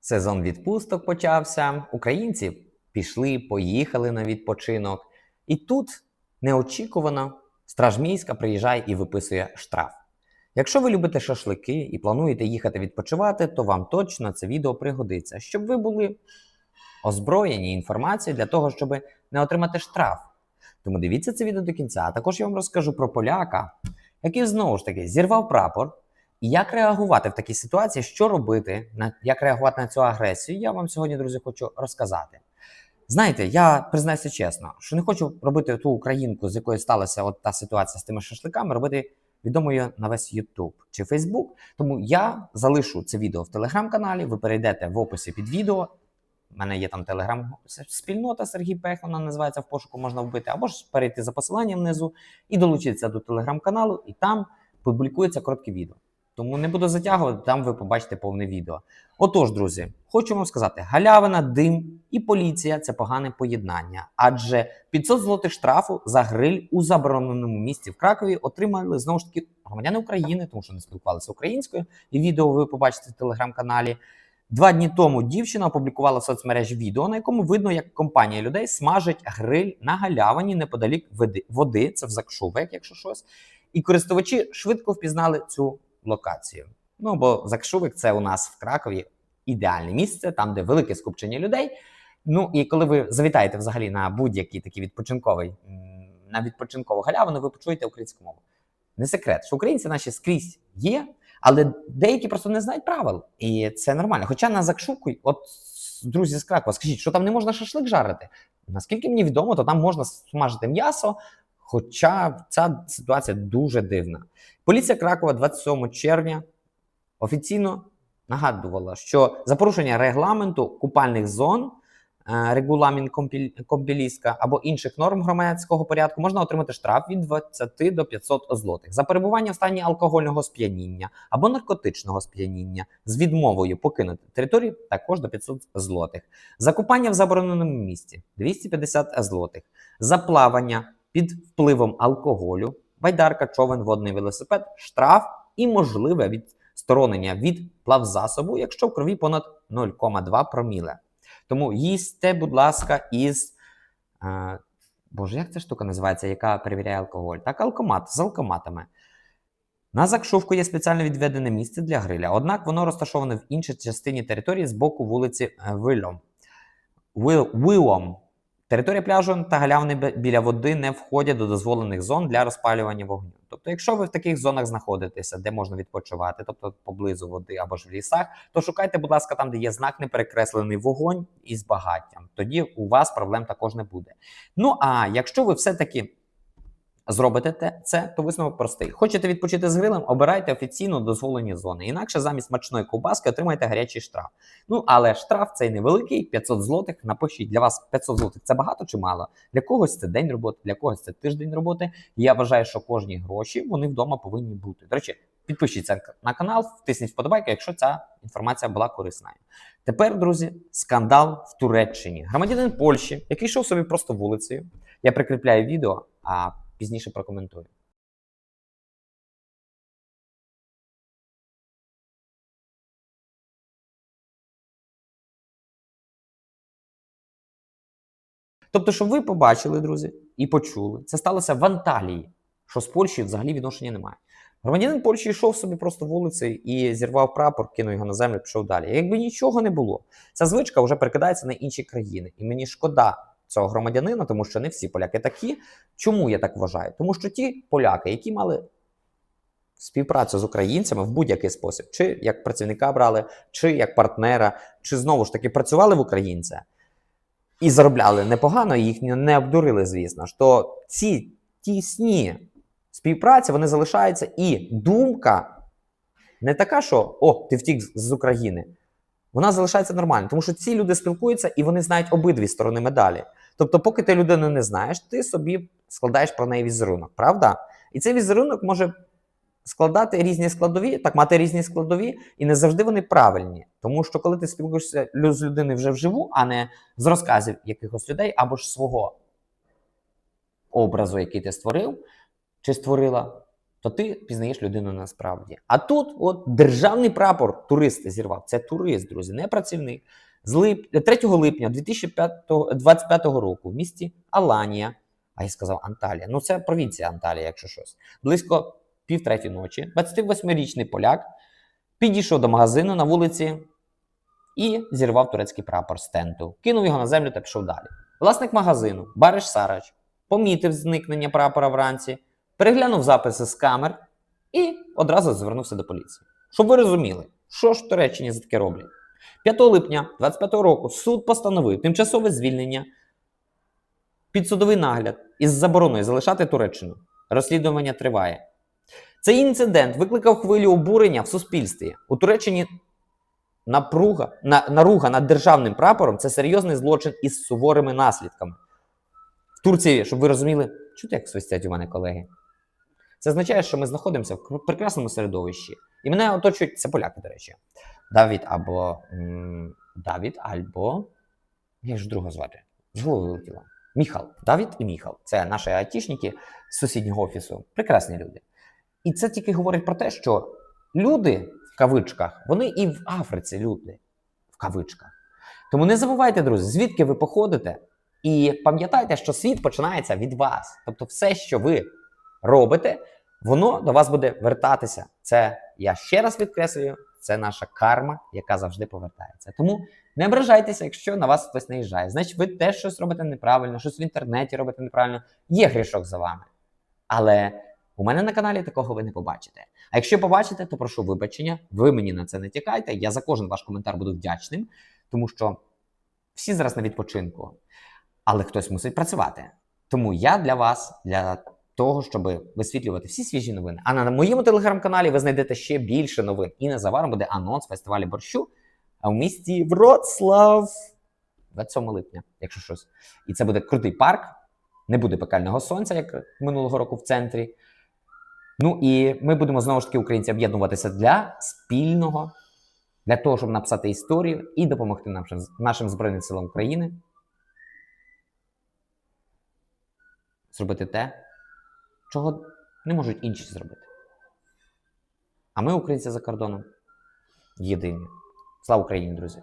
Сезон відпусток почався. Українці пішли, поїхали на відпочинок. І тут неочікувано стражмійська приїжджає і виписує штраф. Якщо ви любите шашлики і плануєте їхати відпочивати, то вам точно це відео пригодиться, щоб ви були озброєні інформацією для того, щоб не отримати штраф. Тому дивіться це відео до кінця. А також я вам розкажу про поляка, який знову ж таки зірвав прапор. І як реагувати в такій ситуації, що робити, як реагувати на цю агресію, я вам сьогодні, друзі, хочу розказати. Знаєте, я признаюся чесно, що не хочу робити ту українку, з якою сталася от та ситуація з тими шашликами, робити відомою на весь YouTube чи Facebook. Тому я залишу це відео в телеграм-каналі. Ви перейдете в описі під відео. У мене є там телеграм-спільнота Сергій Пех, вона називається в пошуку, можна вбити, або ж перейти за посиланням внизу і долучитися до телеграм-каналу, і там публікується коротке відео. Тому не буду затягувати, там ви побачите повне відео. Отож, друзі, хочу вам сказати: галявина, дим і поліція це погане поєднання. Адже 500 злотих штрафу за гриль у забороненому місці в Кракові отримали знову ж таки громадяни України, тому що не спілкувалися українською. І відео ви побачите в телеграм-каналі. Два дні тому дівчина опублікувала в соцмережі відео, на якому видно, як компанія людей смажить гриль на галявині неподалік води. це в Закшувек, якщо щось. І користувачі швидко впізнали цю локацію. Ну бо Закшувик це у нас в Кракові ідеальне місце, там, де велике скупчення людей. Ну і коли ви завітаєте взагалі на будь-який такий відпочинковий на відпочинкову галявину, ви почуєте українську мову. Не секрет, що українці наші скрізь є, але деякі просто не знають правил, і це нормально. Хоча на Закшуку, от друзі з Кракова, скажіть, що там не можна шашлик жарити. Наскільки мені відомо, то там можна смажити м'ясо. Хоча ця ситуація дуже дивна. Поліція Кракова 27 червня офіційно нагадувала, що за порушення регламенту купальних зон, е, регуламін компіліска або інших норм громадського порядку можна отримати штраф від 20 до 500 злотих за перебування в стані алкогольного сп'яніння або наркотичного сп'яніння з відмовою покинути територію також до 500 злотих. За купання в забороненому місці 250 злотих. За плавання під впливом алкоголю, байдарка, човен, водний велосипед, штраф і можливе відсторонення від плавзасобу, якщо в крові понад 0,2 проміле. Тому їсте, будь ласка, із. Е, Боже, як ця штука називається, яка перевіряє алкоголь? Так, алкомат з алкоматами. На Закшувку є спеціально відведене місце для гриля, однак воно розташоване в іншій частині території з боку вулиці Вильом. Вилом. Територія пляжу та галявини біля води не входять до дозволених зон для розпалювання вогню. Тобто, якщо ви в таких зонах знаходитеся, де можна відпочивати, тобто поблизу води або ж в лісах, то шукайте, будь ласка, там, де є знак неперекреслений вогонь із багаттям. Тоді у вас проблем також не буде. Ну а якщо ви все-таки зробите це, то висновок простий. Хочете відпочити з грилем, обирайте офіційно дозволені зони. Інакше замість смачної ковбаски отримайте гарячий штраф. Ну але штраф цей невеликий, 500 злотих. Напишіть для вас 500 злотих це багато чи мало. Для когось це день роботи, для когось це тиждень роботи. Я вважаю, що кожні гроші вони вдома повинні бути. До речі, підпишіться на канал, втисніть вподобайки, якщо ця інформація була корисною. Тепер, друзі, скандал в Туреччині. Громадянин Польщі, який йшов собі просто вулицею. Я прикріпляю відео. а пізніше прокоментую. Тобто, щоб ви побачили, друзі, і почули, це сталося в Анталії, що з Польщею взагалі відношення немає. Громадянин Польщі йшов собі просто вулицею і зірвав прапор, кинув його на землю, пішов далі. Якби нічого не було, ця звичка вже перекидається на інші країни. І мені шкода цього громадянина, тому що не всі поляки такі. Чому я так вважаю? Тому що ті поляки, які мали співпрацю з українцями в будь-який спосіб, чи як працівника брали, чи як партнера, чи знову ж таки працювали в українця і заробляли непогано, і їх не обдурили, звісно ж, ці тісні співпраці вони залишаються, і думка не така, що о, ти втік з України. Вона залишається нормальною, тому що ці люди спілкуються і вони знають обидві сторони медалі. Тобто, поки ти людину не знаєш, ти собі складаєш про неї візерунок, правда? І цей візерунок може складати різні складові, так мати різні складові, і не завжди вони правильні. Тому що коли ти спілкуєшся з людиною вже вживу, а не з розказів якихось людей або ж свого образу, який ти створив чи створила, то ти пізнаєш людину насправді. А тут от державний прапор турист зірвав. Це турист, друзі, не працівник. З лип... 3 липня 2025 року в місті Аланія, а я сказав Анталія. Ну, це провінція Анталія, якщо щось. Близько півтретій ночі 28-річний поляк підійшов до магазину на вулиці і зірвав турецький прапор з тенту, кинув його на землю та пішов далі. Власник магазину Бариш Сарач помітив зникнення прапора вранці, переглянув записи з камер і одразу звернувся до поліції. Щоб ви розуміли, що ж в Туреччині за таке роблять. 5 липня 25 року суд постановив тимчасове звільнення під судовий нагляд із забороною залишати Туреччину. Розслідування триває. Цей інцидент викликав хвилю обурення в суспільстві. У Туреччині напруга, на, наруга над державним прапором це серйозний злочин із суворими наслідками. В Турції, щоб ви розуміли, чути, як свистять у мене колеги. Це означає, що ми знаходимося в прекрасному середовищі. І мене оточують це поляки, до речі. Давід або м, Давід, або. Як ж друга звати? З голови вилетіло. Міхал. Давід і Міхал. Це наші айтішники з сусіднього офісу. Прекрасні люди. І це тільки говорить про те, що люди в кавичках, вони і в Африці люди в кавичках. Тому не забувайте, друзі, звідки ви походите, і пам'ятайте, що світ починається від вас. Тобто, все, що ви робите, воно до вас буде вертатися. Це я ще раз підкреслюю, це наша карма, яка завжди повертається. Тому не ображайтеся, якщо на вас хтось наїжджає. Значить, ви теж щось робите неправильно, щось в інтернеті робите неправильно. Є грішок за вами. Але у мене на каналі такого ви не побачите. А якщо побачите, то прошу вибачення, ви мені на це не тікайте. Я за кожен ваш коментар буду вдячним, тому що всі зараз на відпочинку, але хтось мусить працювати. Тому я для вас, для того, щоб висвітлювати всі свіжі новини. А на моєму телеграм-каналі ви знайдете ще більше новин. І незабаром буде анонс фестивалю борщу в місті Вроцлав 27 липня, якщо щось. І це буде крутий парк. Не буде пекального сонця, як минулого року в центрі. Ну і ми будемо знову ж таки, українці, об'єднуватися для спільного, для того, щоб написати історію і допомогти нашим, нашим Збройним силам України зробити те, чого не можуть інші зробити. А ми, українці за кордоном, єдині. Слава Україні, друзі!